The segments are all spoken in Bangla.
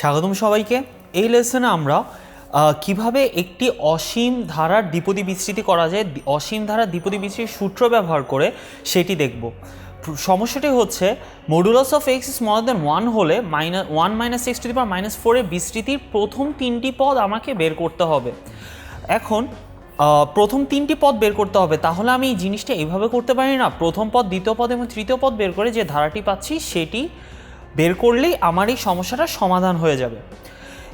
স্বাগতম সবাইকে। এই লেসনে আমরা কীভাবে একটি অসীম ধারার দ্বিপদী বিস্তৃতি করা যায় অসীম ধারার দ্বিপদী বিস্তৃতির সূত্র ব্যবহার করে সেটি দেখব। সমস্যাটি হচ্ছে modulus of x is smaller than one হলে minus one minus x to the power minus ফোরের বিস্তৃতির প্রথম তিনটি পদ আমাকে বের করতে হবে। এখন প্রথম তিনটি পদ বের করতে হবে, তাহলে আমি এই জিনিসটা এইভাবে করতে পারি না। প্রথম পদ, দ্বিতীয় পদ এবং তৃতীয় পদ বের করে যে ধারাটি পাচ্ছি, সেটি বের করলেই আমার এই সমস্যাটার সমাধান হয়ে যাবে।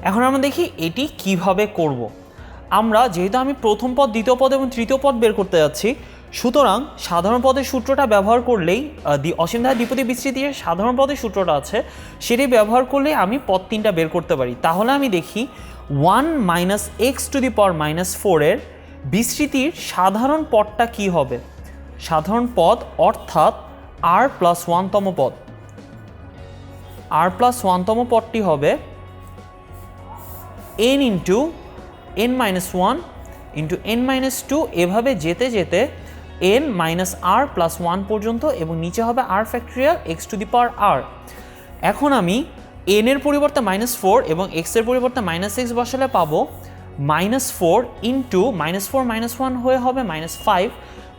এখন আমরা দেখি এটি কীভাবে করব। আমরা যেহেতু আমি প্রথম পদ, দ্বিতীয় পদ এবং তৃতীয় পদ বের করতে যাচ্ছি, সুতরাং সাধারণ পদের সূত্রটা ব্যবহার করলেই দি অসীম ধারা দ্বিপদী বিস্তৃতির সাধারণ পদের সূত্রটা আছে, সেটি ব্যবহার করলেই আমি পদ তিনটা বের করতে পারি। তাহলে আমি দেখি one minus x to the power minus ফোরের বিস্তৃতির সাধারণ পদটা কি হবে? সাধারণ পদ অর্থাৎ আর প্লাস ওয়ানতম পদ। আর প্লাস ওয়ানতম পদটি হবে n into n minus one into n minus two এভাবে যেতে যেতে n minus r plus one পর্যন্ত এবং নিচে হবে r factorial x to the power r এখন আমি এন এর পরিবর্তে মাইনাস ফোর এবং এক্সের পরিবর্তে মাইনাস এক্স বসালে পাবো minus four into minus four minus one হয়ে হবে minus five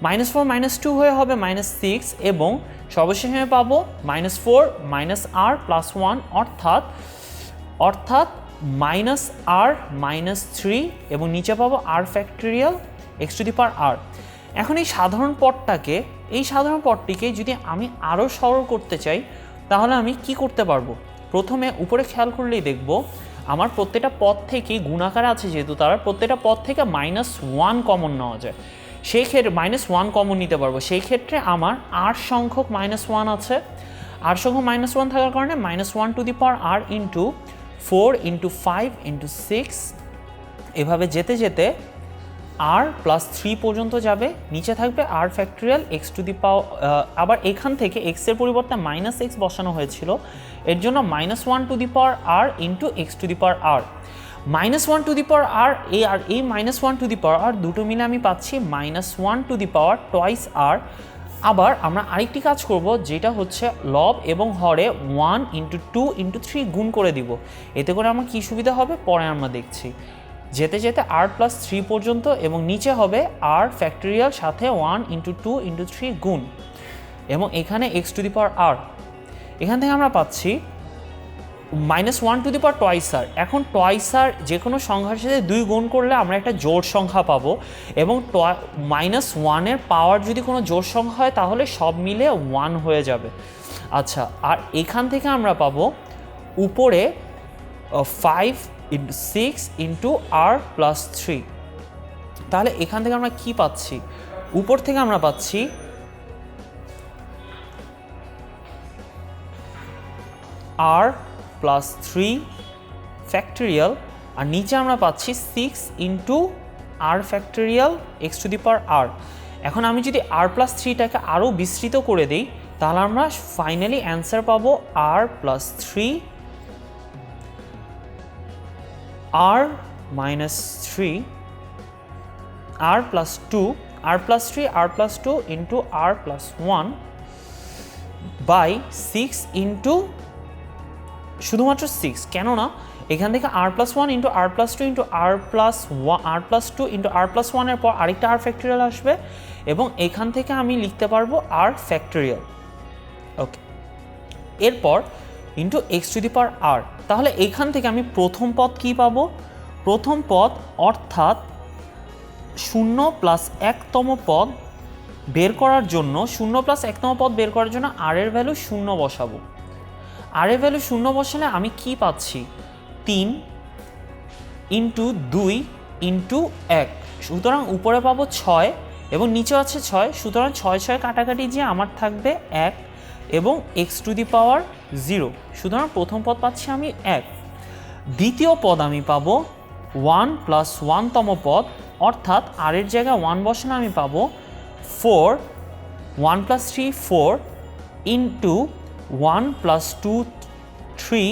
minus four, minus two হয়ে হবে মাইনাস সিক্স এবং সর্বশেষে পাবো minus four, minus r plus one, অর্থাৎ অর্থাৎ মাইনাস আর মাইনাস থ্রি এবং নিচে পাবো r factorial, x to the power r. এখন এই সাধারণ পদটাকে এই সাধারণ পদটিকে যদি আমি আরও সরল করতে চাই, তাহলে আমি কি করতে পারব? প্রথমে উপরে খেয়াল করলেই দেখব, আমার প্রত্যেকটা পদ থেকেই গুণাকার আছে যেহেতু, তারা প্রত্যেকটা পদ থেকে মাইনাস ওয়ান কমন নেওয়া যায়। সেই ক্ষেত্রে মাইনাস ওয়ান কমন নিতে পারব। সেই ক্ষেত্রে আমার আট সংখ্যক মাইনাস ওয়ান আছে। আট সংখ্যক মাইনাস ওয়ান থাকার কারণে minus one to the power r into four into five into six এভাবে যেতে যেতে আর প্লাস থ্রি পর্যন্ত যাবে। নিচে থাকবে r factorial x to the power আবার এখান থেকে এক্সের পরিবর্তে মাইনাস এক্স বসানো হয়েছিল। এর জন্য minus one to the power r into x to the power r minus one to the power r এই আর এই minus one to the power r দুটো মিলে আমি পাচ্ছি minus one to the power twice আর আবার আমরা আরেকটি কাজ করব, যেটা হচ্ছে লব এবং হরে one into two into three গুণ করে দিব। এতে করে আমার কী সুবিধা হবে? পরে আমরা দেখছি। যেতে যেতে আর প্লাস থ্রি পর্যন্ত এবং নিচে হবে আর ফ্যাক্টরিয়াল সাথে one into two into three গুণ। এবং এখানে এক্স টু দি পাওয়ার আর এখান থেকে আমরা পাচ্ছি minus one to the power টয়েসার এখন টয়েসার যে কোনো সংখ্যার সাথে দুই গুণ করলে আমরা একটা জোড় সংখ্যা পাবো। এবং মাইনাস ওয়ানের পাওয়ার যদি কোনো জোড় সংখ্যা হয়, তাহলে সব মিলে ওয়ান হয়ে যাবে। আচ্ছা আর এখান থেকে আমরা পাবো উপরে five six into r plus three তাহলে এখান থেকে আমরা কি পাচ্ছি? উপর থেকে আমরা পাচ্ছি আর প্লাস থ্রি ফ্যাক্টরিয়াল আর নিচে আমরা পাচ্ছি six into r factorial x to the power r এখন আমি যদি আর প্লাস থ্রিটাকে আরও বিস্তৃত করে দিই, তাহলে আমরা ফাইনালি অ্যান্সার পাবো r plus three r minus three r plus two r plus three r plus two into r plus one by six into শুধুমাত্র সিক্স কেননা এখান থেকে r plus one into r plus two into r plus one r plus two into r plus ওয়ানের পর আরেকটা আর ফ্যাক্টরিয়াল আসবে এবং এখান থেকে আমি লিখতে পারব আর ফ্যাক্টরিয়াল ওকে এরপর into x to the power r তাহলে এখান থেকে আমি প্রথম পদ কি পাবো? প্রথম পদ অর্থাৎ শূন্য প্লাস একতম পদ বের করার জন্য, শূন্য প্লাস একতম পদ বের করার জন্য আর এর ভ্যালু শূন্য বসাবো। আর এর ভ্যালু শূন্য বসালে আমি কি পাচ্ছি? তিন ইন্টু দুই ইন্টু এক। সুতরাং উপরে পাবো ছয় এবং নিচে আছে ছয়। সুতরাং ছয় ছয় কাটাকাটি যে আমার থাকবে এক এবং x to the power zero সুতরাং প্রথম পদ পাচ্ছি আমি এক। দ্বিতীয় পদ আমি পাবো ওয়ান প্লাস ওয়ানতম পদ। অর্থাৎ আর এর জায়গায় ওয়ান বসানো আমি পাবো four one plus three four into one plus two three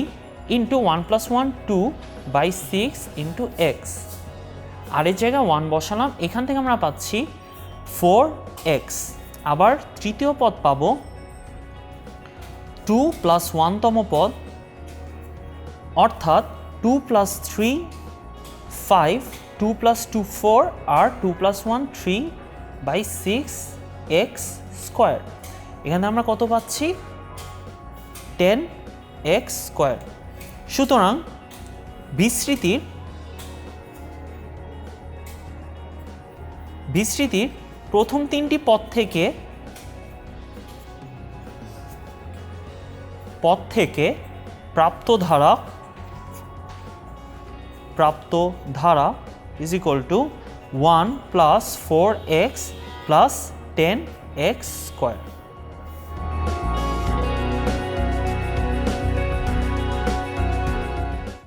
into one plus one two by six into x আর এর জায়গায় ওয়ান বসালাম, এখান থেকে আমরা পাচ্ছি ফোর এক্স আবার তৃতীয় পদ পাবো টু প্লাস ওয়ানতম পদ, অর্থাৎ two plus three five two plus two four R two plus one three by six x square এখানে আমরা কত পাচ্ছি? টেন এক্স স্কোয়ার সুতরাং বিস্তৃতির বিস্তৃতির প্রথম তিনটি পদ থেকে পদ থেকে প্রাপ্ত ধারা প্রাপ্ত ধারা is equal to one plus four x plus ten x square